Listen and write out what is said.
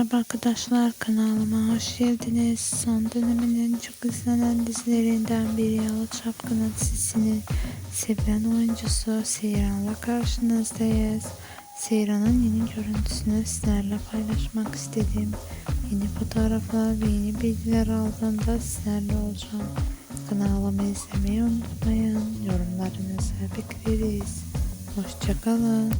Merhaba arkadaşlar kanalıma hoş geldiniz. Son döneminin çok izlenen dizilerinden biri Yalı Çapkın'ın dizisinin sevilen oyuncusu Seyran'la karşınızdayız. Seyran'ın yeni görüntüsünü sizlerle paylaşmak istedim. Yeni fotoğraflar ve yeni bilgiler aldığımda sizlerle olacağım. Kanalımı izlemeyi unutmayın. Yorumlarınızı bekleriz. Hoşçakalın.